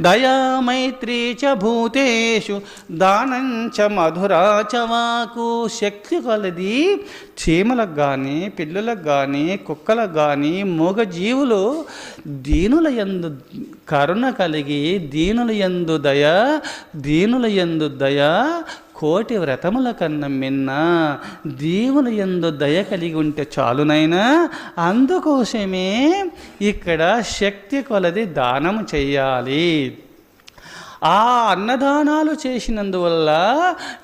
దయామైత్రీ చ భూతేషు దానం చ మధురా చ వాకు శక్తి కొలది. చీమలకు కానీ పిల్లులకు కానీ కుక్కలకు కానీ మూగ జీవులు దీనుల యందు కరుణ కలిగి దీనుల యందు దయ దీనుల యందు దయ కోటి వ్రతముల కన్నా మిన్న దీవుల ఎందు దయ కలిగి ఉంటే చాలునైనా అందుకోసమే ఇక్కడ శక్తి కొలది దానం చెయ్యాలి ఆ అన్నదానాలు చేసినందువల్ల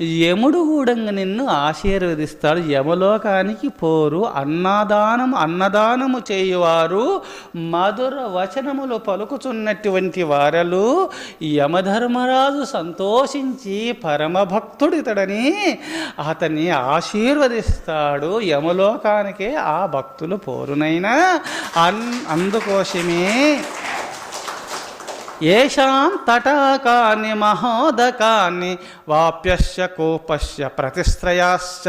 యముడు కూడా నిన్ను ఆశీర్వదిస్తాడు. యమలోకానికి పోరు. అన్నదానం అన్నదానము చేయువారు మధుర వచనములు పలుకుచున్నటువంటి వారలు యమధర్మరాజు సంతోషించి పరమభక్తుడితడని అతన్ని ఆశీర్వదిస్తాడు. యమలోకానికే ఆ భక్తులు పోరునైనా. అన్ అందుకోసమే ఏషాం తటాకాని మహోదకాని వాప్యస్య కోపస్య ప్రతిశ్రయాశ్చ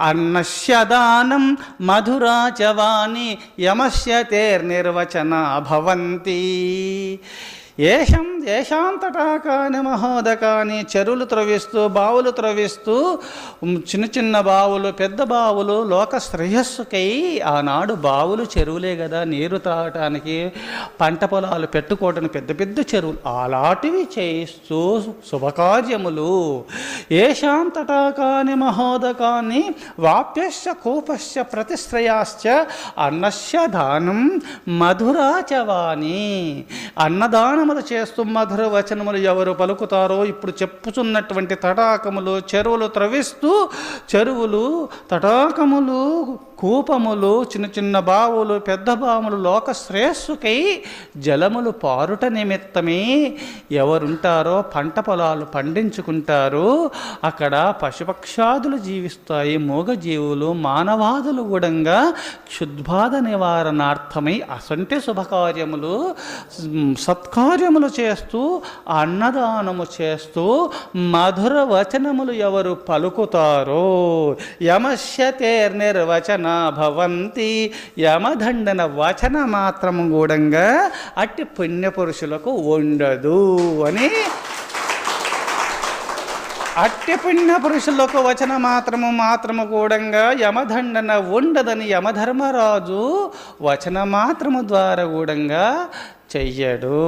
అన్నస్య దానం మధురా చ వాణి యమస్య తేర్నిర్వచన భవంతి ఏషం ఏషాంతటాకాని మహోదకాని చెరువులు త్రవిస్తూ బావులు త్రవిస్తూ చిన్న చిన్న బావులు పెద్ద బావులు లోక శ్రేయస్సుకై ఆనాడు బావులు చెరువులే కదా నీరు త్రాగటానికి పంట పొలాలు పెట్టుకోవడానికి పెద్ద పెద్ద చెరువులు అలాంటివి చేయిస్తూ శుభకార్యములు. ఏషాంతటాకాని మహోదకాన్ని వాప్యస్య కోపస్య ప్రతిశ్రయాశ్చ అన్నస్య దానం మధురాచవాణి అన్నదానములు చేస్తూ మధుర వచనములు ఎవరు పలుకుతారో ఇప్పుడు చెప్పుచున్నటువంటి తటాకములు చెరువులు త్రవిస్తూ చెరువులు తటాకములు కూపములు చిన్న చిన్న బావులు పెద్ద బావులు లోక శ్రేయస్సుకై జలములు పారుట నిమిత్తమే ఎవరుంటారో పంట పొలాలు పండించుకుంటారు. అక్కడ పశుపక్షాదులు జీవిస్తాయి మూగజీవులు మానవాదులు కూడా క్షుద్బాధ నివారణార్థమై అసంటి శుభకార్యములు సత్కార్యములు చేస్తూ అన్నదానము చేస్తూ మధుర వచనములు ఎవరు పలుకుతారో? యమస్య తేర్నిర్వచన భవంతి యమదండన వచన మాత్రము గూడంగా అట్టి పుణ్యపురుషులకు ఉండదు అని. అట్టిపుణ్య పురుషులకు వచన మాత్రము మాత్రము కూడంగా యమదండన ఉండదని యమధర్మరాజు వచన మాత్రము ద్వారా కూడంగా చెయ్యడు.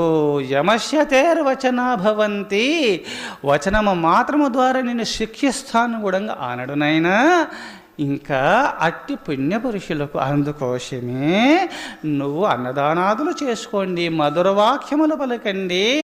యమస్యతేర్వచన భవంతి వచనము మాత్రము ద్వారా నేను శిక్షిస్తాను కూడా అనడునైనా ఇంకా అట్టి పుణ్య పురుషులకు అందుకోసమే నువ్వు అన్నదానాదులు చేసుకోండి మధుర వాక్యములు పలకండి.